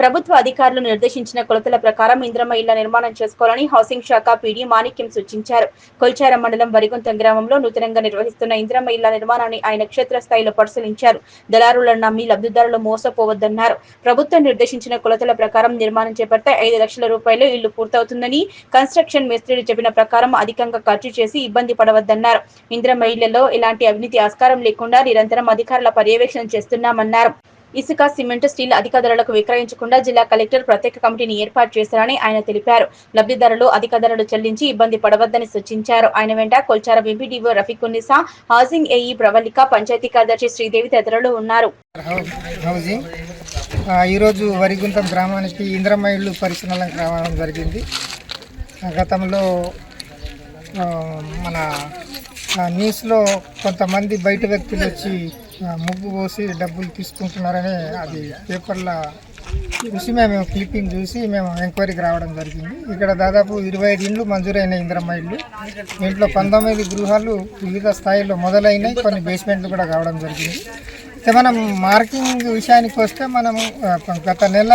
ప్రభుత్వ అధికారులు నిర్దేశించిన కొలతల ప్రకారం ఇంద్రమ్మ ఇళ్ళ నిర్మాణం చేసుకోవాలని హౌసింగ్ శాఖ పీడీ మాణిక్యం సూచించారు. కొల్చార మండలం వరిగుంత గ్రామంలో నూతనంగా నిర్వహిస్తున్న ఇంద్రమ్మ ఇళ్ళ నిర్మాణాన్ని ఆయన క్షేత్రస్థాయిలో పరిశీలించారు. దళారులను నమ్మి లబ్ధిదారులు మోసపోవద్దన్నారు. ప్రభుత్వం నిర్దేశించిన కొలతల ప్రకారం నిర్మాణం చేపడితే ఐదు లక్షల రూపాయలు ఇల్లు పూర్తవుతుందని కన్స్ట్రక్షన్ మేస్త్రీలు చెప్పిన ప్రకారం అధికంగా ఖర్చు చేసి ఇబ్బంది పడవద్దన్నారు. ఇంద్రమ్మ ఇళ్ళలో ఎలాంటి అవినీతి ఆస్కారం లేకుండా నిరంతరం అధికారుల పర్యవేక్షణ చేస్తున్నామన్నారు. ఇసుక సిమెంట్ స్టీల్ అధిక ధరలకు విక్రయించకుండా జిల్లా కలెక్టర్ ప్రత్యేక కమిటీని ఏర్పాటు చేశారని ఆయన తెలిపారు. లబ్ధిదారులు అధిక ధరలు చెల్లించి ఇబ్బంది పడవద్దని సూచించారు. ఆయన వెంట Kolchara MPDO Rafikunnisa housing AE Pravalika panchayat కార్యదర్శి శ్రీదేవి తదితరులు ఉన్నారు. హౌసింగ్. ఈరోజు వరిగుంతం గ్రామానికి ఇంద్రమ్మ ఇళ్ళు పరిశీలనకు రావడం జరిగింది. గతంలో మన న్యూస్లో కొంతమంది బయట వ్యక్తులు వచ్చి ముగ్గు పోసి డబ్బులు తీసుకుంటున్నారని అది పేపర్ల చూసి మేము క్లిప్పింగ్ చూసి మేము ఎంక్వైరీకి రావడం జరిగింది. ఇక్కడ దాదాపు ఇరవై ఐదు ఇండ్లు మంజూరైన ఇంద్రమ్మ ఇళ్ళు దీంట్లో పంతొమ్మిది గృహాలు వివిధ స్థాయిలో మొదలైనవి కొన్ని బేస్మెంట్లు కూడా కావడం జరిగింది. అయితే మనం మార్కింగ్ విషయానికి వస్తే మనము గత నెల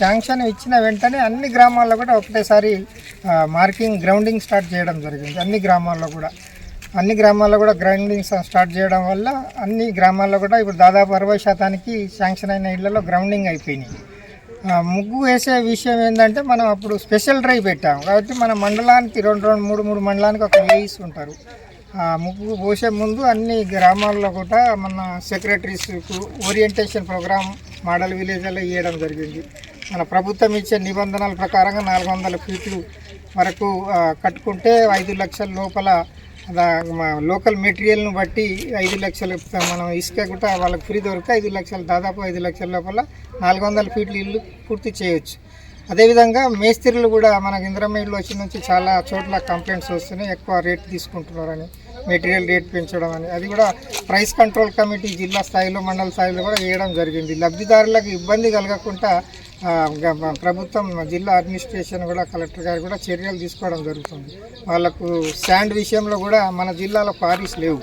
శాంక్షన్ ఇచ్చిన వెంటనే అన్ని గ్రామాల్లో కూడా ఒకటేసారి మార్కింగ్ గ్రౌండింగ్ స్టార్ట్ చేయడం జరిగింది. అన్ని గ్రామాల్లో కూడా. అన్ని గ్రామాల్లో కూడా గ్రౌండింగ్ స్టార్ట్ చేయడం వల్ల అన్ని గ్రామాల్లో కూడా ఇప్పుడు దాదాపు అరవై శాతానికి శాంక్షన్ అయిన ఇళ్ళలో గ్రౌండింగ్ అయిపోయినాయి. ముగ్గు వేసే విషయం ఏంటంటే మనం అప్పుడు స్పెషల్ డ్రైవ్ పెట్టాం కాబట్టి మన మండలానికి రెండు రెండు మూడు మూడు మండలానికి ఒక ఏఈస్ ఉంటారు. ఆ ముగ్గు పోసే ముందు అన్ని గ్రామాల్లో కూడా మన సెక్రటరీస్కు ఓరియంటేషన్ ప్రోగ్రామ్ మోడల్ విలేజ్లో ఇవ్వడం జరిగింది. మన ప్రభుత్వం ఇచ్చే నిబంధనల ప్రకారంగా నాలుగు వందల ఫీట్లు వరకు కట్టుకుంటే ఐదు లక్షల లోపల లోకల్ మెటీరియల్ను బట్టి ఐదు లక్షలు మనం ఇసుక కూడా వాళ్ళకి ఫ్రీ దొరికితే ఐదు లక్షలు దాదాపు ఐదు లక్షల లోపల నాలుగు వందల ఫీట్లు ఇల్లు పూర్తి చేయొచ్చు. అదేవిధంగా మేస్త్రీలు కూడా మనకు ఇంద్రమేడ్లో వచ్చి వచ్చిన నుంచి చాలా చోట్ల కంప్లైంట్స్ వస్తున్నాయి ఎక్కువ రేట్ తీసుకుంటున్నారని. మెటీరియల్ రేట్ పెంచడం అని. అది కూడా ప్రైస్ కంట్రోల్ కమిటీ జిల్లా స్థాయిలో మండల స్థాయిలో కూడా వేయడం జరిగింది. లబ్ధిదారులకు ఇబ్బంది కలగకుండా ప్రభుత్వం జిల్లా అడ్మినిస్ట్రేషన్ కూడా కలెక్టర్ గారు కూడా చర్యలు తీసుకోవడం జరుగుతుంది. వాళ్ళకు శాండ్ విషయంలో కూడా మన జిల్లాలో క్వారీస్ లేవు.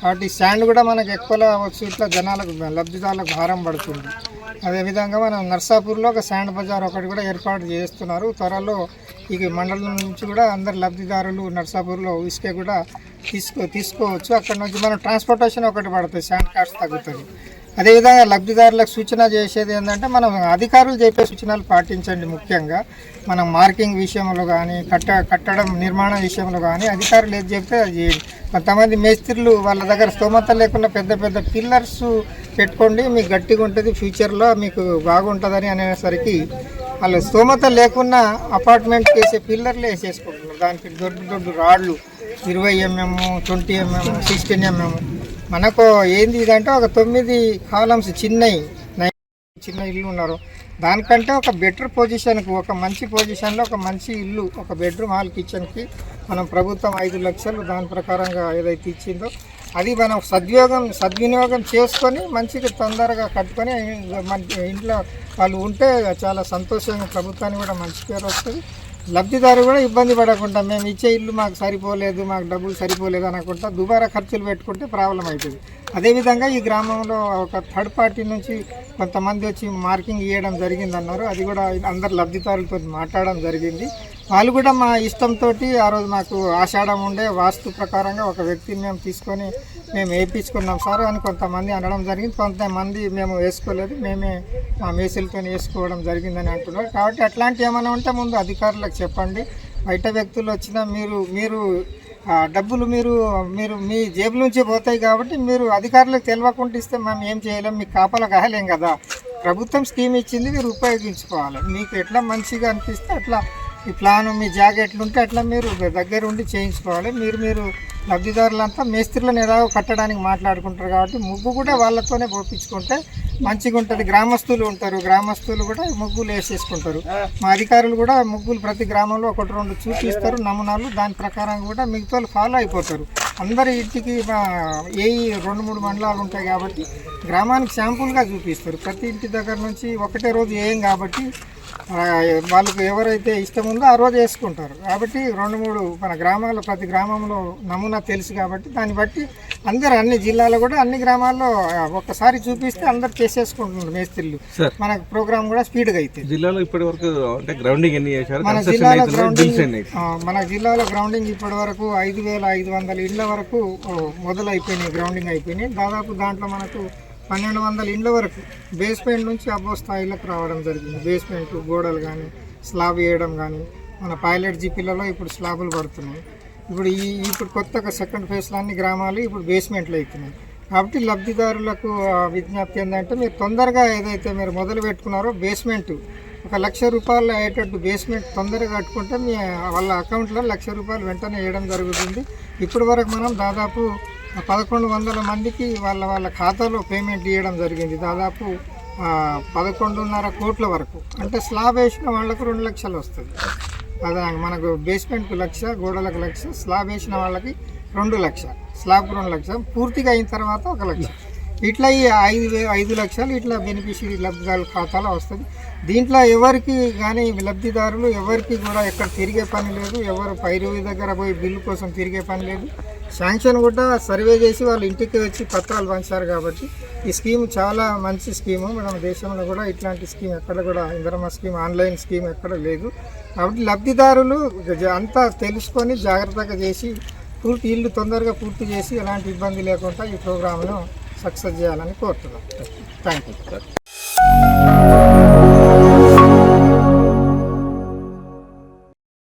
కాబట్టి శాండ్ కూడా మనకు ఎక్కువ వచ్చు ఇట్లా జనాలకు లబ్ధిదారులకు భారం పడుతుంది. అదేవిధంగా మనం నర్సాపూర్లో ఒక శాండ్ బజార్ ఒకటి కూడా ఏర్పాటు చేస్తున్నారు. త్వరలో ఈ మండలం నుంచి కూడా అందరు లబ్ధిదారులు నర్సాపూర్లో ఇసుక కూడా తీసుకో తీసుకోవచ్చు. అక్కడ నుంచి మనం ట్రాన్స్పోర్టేషన్ ఒకటి పడుతుంది శాండ్ కాస్ట్ తగ్గుతుంది. అదేవిధంగా లబ్ధిదారులకు సూచన చేసేది ఏంటంటే మనం అధికారులు చెప్పే సూచనలు పాటించండి ముఖ్యంగా. మనం మార్కింగ్ విషయంలో కానీ కట్ట కట్టడం నిర్మాణ విషయంలో కానీ అధికారులు ఏది చెప్తే అది చేయండి. కొంతమంది మేస్త్రులు వాళ్ళ దగ్గర స్తోమత లేకుండా పెద్ద పెద్ద పిల్లర్స్ పెట్టుకోండి మీకు గట్టిగా ఉంటుంది ఫ్యూచర్లో మీకు బాగుంటుందని అనేసరికి వాళ్ళు స్తోమత లేకున్నా అపార్ట్మెంట్ వేసే పిల్లర్లు వేసేసుకుంటున్నారు. దానికి దొడ్డు దొడ్డు రాళ్ళు ఇరవై MM twenty MM sixteen MM మనకు ఏంది ఇదంటే ఒక తొమ్మిది కాలమ్స్ చిన్నవి చిన్న ఇల్లు ఉన్నారు. దానికంటే ఒక బెటర్ పొజిషన్కి ఒక మంచి పొజిషన్లో ఒక మంచి ఇల్లు ఒక బెడ్రూమ్ హాల్ కిచెన్కి మనం ప్రభుత్వం ఐదు లక్షలు దాని ప్రకారంగా ఏదైతే ఇచ్చిందో అది మనం సద్వినియోగం సద్వినియోగం చేసుకొని మంచిగా తొందరగా కట్టుకొని మన ఇంట్లో వాళ్ళు ఉంటే చాలా సంతోషంగా ప్రభుత్వానికి కూడా మంచి పేరు వస్తుంది. లబ్ధిదారు కూడా ఇబ్బంది పడకుండా మేము ఇచ్చే ఇల్లు మాకు సరిపోలేదు మాకు డబ్బులు సరిపోలేదు అనకుండా దుబారా ఖర్చులు పెట్టుకుంటే ప్రాబ్లం అవుతుంది అదేవిధంగా ఈ గ్రామంలో ఒక థర్డ్ పార్టీ నుంచి కొంతమంది వచ్చి మార్కింగ్ ఇవ్వడం జరిగిందన్నారు. అది కూడా అందరు లబ్ధిదారులతో మాట్లాడడం జరిగింది. వాళ్ళు కూడా మా ఇష్టంతో ఆ రోజు మాకు ఆషాఢం ఉండే వాస్తు ప్రకారంగా ఒక వ్యక్తిని మేము తీసుకొని మేము వేయించుకున్నాం సార్ అని కొంతమంది అనడం జరిగింది. కొంతమంది మేము వేసుకోలేదు. మేమే మా మేసులతో వేసుకోవడం జరిగిందని అంటున్నారు. కాబట్టి అట్లాంటి ఏమైనా ఉంటే ముందు అధికారులకు చెప్పండి. బయట వ్యక్తులు వచ్చినా మీరు మీరు డబ్బులు మీరు మీరు మీ జేబు నుంచి పోతాయి కాబట్టి మీరు అధికారులకు తెలియకుండా ఇస్తే మేము ఏం చేయలేం. మీకు కాపలా కాయలేం కదా. ప్రభుత్వం స్కీమ్ ఇచ్చింది మీరు ఉపయోగించుకోవాలి. మీకు ఎట్లా మంచిగా అనిపిస్తే అట్లా ఈ ప్లాన్ మీ జాగ్ ఎట్లుంటే అట్లా మీరు దగ్గర ఉండి చేయించుకోవాలి. మీరు మీరు లబ్ధిదారులంతా మేస్త్రీలను ఎలాగో కట్టడానికి మాట్లాడుకుంటారు కాబట్టి ముగ్గు కూడా వాళ్ళతోనే పోపించుకుంటే మంచిగా ఉంటుంది. గ్రామస్తులు ఉంటారు. గ్రామస్తులు కూడా ముగ్గులు వేసేసుకుంటారు. మా అధికారులు కూడా ముగ్గులు ప్రతి గ్రామంలో ఒకటి రెండు చూపిస్తారు నమూనాలు. దాని ప్రకారం కూడా మిగతా ఫాలో అయిపోతారు. అందరి ఇంటికి ఏ రెండు మూడు మండలాలు ఉంటాయి కాబట్టి గ్రామానికి శాంపుల్గా చూపిస్తారు. ప్రతి ఇంటి దగ్గర నుంచి ఒకటే రోజు ఏం కాబట్టి వాళ్ళకు ఎవరైతే ఇష్టం ఉందో ఆ రోజు వేసుకుంటారు. కాబట్టి రెండు మూడు మన గ్రామాల్లో ప్రతి గ్రామంలో నమూనా తెలుసు కాబట్టి దాన్ని బట్టి అందరు అన్ని జిల్లాలో కూడా అన్ని గ్రామాల్లో ఒక్కసారి చూపిస్తే అందరు చేసేసుకుంటున్నారు మేస్త్రీలు. మనకు ప్రోగ్రామ్ కూడా స్పీడ్గా అవుతుంది జిల్లాలో ఇప్పటి వరకు అంటే గ్రౌండింగ్ ఎన్ని చేశారు? మన జిల్లాలో గ్రౌండింగ్ మన జిల్లాలో గ్రౌండింగ్ ఇప్పటి వరకు ఐదు వేల ఐదు వందల ఇండ్ల వరకు ఓ, మొదలు అయిపోయినాయి గ్రౌండింగ్ అయిపోయినాయి. దాదాపు దాంట్లో మనకు పన్నెండు వందల ఇండ్ల వరకు బేస్మెంట్ నుంచి అబ్బో స్థాయిలోకి రావడం జరిగింది. బేస్మెంట్ గోడలు కానీ స్లాబ్ వేయడం కానీ మన పైలట్ జీపీలలో ఇప్పుడు స్లాబులు పడుతున్నాయి. ఇప్పుడు ఈ ఇప్పుడు కొత్తగా సెకండ్ ఫేజ్లో అన్ని గ్రామాలు ఇప్పుడు బేస్మెంట్లు అవుతున్నాయి కాబట్టి లబ్ధిదారులకు విజ్ఞప్తి ఏంటంటే మీరు తొందరగా ఏదైతే మీరు మొదలు పెట్టుకున్నారో బేస్మెంట్ ఒక లక్ష రూపాయలు అయ్యేటట్టు బేస్మెంట్ తొందరగా కట్టుకుంటే మీ వాళ్ళ అకౌంట్లో లక్ష రూపాయలు వెంటనే వేయడం జరుగుతుంది. ఇప్పటి వరకు మనం దాదాపు పదకొండు వందల మందికి వాళ్ళ వాళ్ళ ఖాతాలో పేమెంట్ ఇవ్వడం జరిగింది. దాదాపు పదకొండున్నర కోట్ల వరకు. అంటే స్లాబ్ వేసిన వాళ్ళకు రెండు లక్షలు వస్తుంది. అదే మనకు బేస్మెంట్కు లక్ష గోడలకు లక్ష స్లాబ్ వేసిన వాళ్ళకి రెండు లక్ష స్లాబ్ రెండు లక్ష పూర్తిగా అయిన తర్వాత ఒక లక్ష. ఇట్లా ఈ ఐదు వే ఐదు లక్షలు ఇట్లా బెనిఫిషియరీ లబ్ధిదారుల ఖాతాలో వస్తుంది. దీంట్లో ఎవరికి కానీ లబ్ధిదారులు ఎవరికి కూడా ఎక్కడ తిరిగే పని లేదు. ఎవరు పైరువి దగ్గర పోయి బిల్లు కోసం తిరిగే పని లేదు. శాంక్షన్ కూడా సర్వే చేసి వాళ్ళు ఇంటికి వచ్చి పత్రాలు పంచారు కాబట్టి ఈ స్కీమ్ చాలా మంచి స్కీము. మన దేశంలో కూడా ఇట్లాంటి స్కీమ్ ఎక్కడ కూడా ఇంద్రమ స్కీమ్ ఆన్లైన్ స్కీమ్ ఎక్కడ లేదు. కాబట్టి లబ్ధిదారులు అంతా తెలుసుకొని జాగ్రత్తగా చేసి పూర్తి ఇల్లు తొందరగా పూర్తి చేసి ఎలాంటి ఇబ్బంది లేకుండా ఈ ప్రోగ్రామ్ను సక్సెస్ చేయాలని కోరుతున్నాం. Thank you